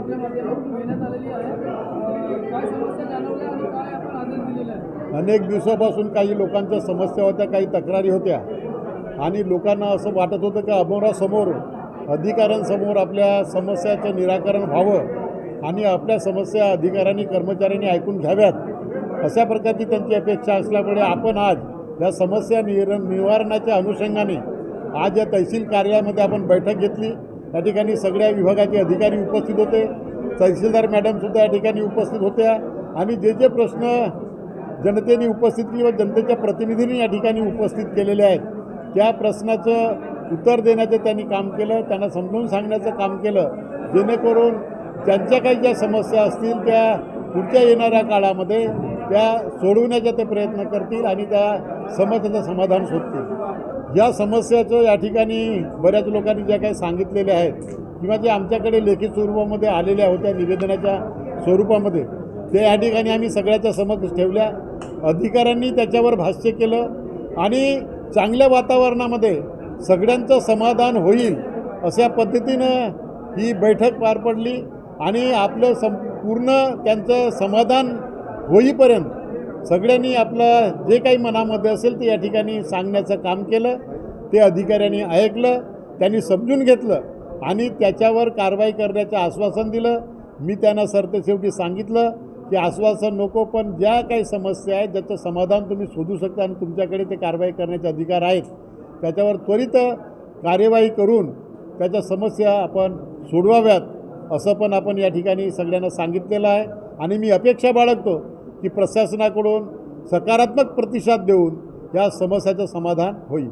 आपल्या माध्यमातून घेण्यात आलेली आहे. काय समस्या जाणवल्या आणि काय आपण आदेश दिलेला आहे? अनेक दिवसापासून काही लोकांच्या समस्या होत्या काही तक्रारी होत्या. आणि लोकांना असं वाटत होतं की अमोरासमोर अधिकाऱ्यांसमोर आपल्या समस्याचं निराकरण व्हावं आणि आपल्या समस्या अधिकाऱ्यांनी कर्मचाऱ्यांनी ऐकून घ्याव्यात. अशा प्रकारची त्यांची अपेक्षा असल्यामुळे आपण आज या समस्या निर निवारणाच्या अनुषंगाने आज या तहसील कार्यालयामध्ये आपण बैठक घेतली. या ठिकाणी सगळ्या विभागाचे अधिकारी उपस्थित होते. तहसीलदार मॅडमसुद्धा या ठिकाणी उपस्थित होत्या. आणि जे जे प्रश्न जनतेने उपस्थित किंवा जनतेच्या प्रतिनिधींनी या ठिकाणी उपस्थित केलेले आहेत त्या प्रश्नाचं उत्तर देण्याचं त्यांनी काम केलं त्यांना समजून सांगण्याचं काम केलं. जेणेकरून त्यांच्या काही ज्या समस्या असतील त्या पुढच्या येणाऱ्या काळामध्ये त्या सोडवण्याचा ते प्रयत्न करतील आणि त्या समस्येचं समाधान शोधतील. या समस्याचं या ठिकाणी बऱ्याच लोकांनी ज्या काही सांगितलेल्या आहेत किंवा जे आमच्याकडे लेखी स्वरूपामध्ये आलेल्या होत्या निवेदनाच्या स्वरूपामध्ये ते या ठिकाणी आम्ही सगळ्याच्या समक्ष ठेवल्या. अधिकाऱ्यांनी त्याच्यावर भाष्य केलं आणि चांगल्या वातावरणामध्ये सगळ्यांचं समाधान होईल अशा पद्धतीनं ही बैठक पार पडली आणि आपलं सं पूर्ण त्यांचं समाधान होईपर्यंत सगळ्यांनी आपलं जे काही मनामध्ये असेल ते या ठिकाणी सांगण्याचं काम केलं ते अधिकाऱ्यांनी ऐकलं त्यांनी समजून घेतलं आणि त्याच्यावर कारवाई करण्याचं आश्वासन दिलं. मी त्यांना सरतेशेवटी सांगितलं की आश्वासन नको पण ज्या काही समस्या आहेत ज्याचं समाधान तुम्ही शोधू शकता आणि तुमच्याकडे ते कारवाई करण्याचे अधिकार आहेत त्याच्यावर त्वरित कार्यवाही करून त्याच्या समस्या आपण सोडवाव्यात. असं पण आपण या ठिकाणी सगळ्यांना सांगितलेलं आहे. आणि मी अपेक्षा बाळगतो की प्रशासनाकडून सकारात्मक प्रतिसाद देऊन या समस्याचं समाधान होईल.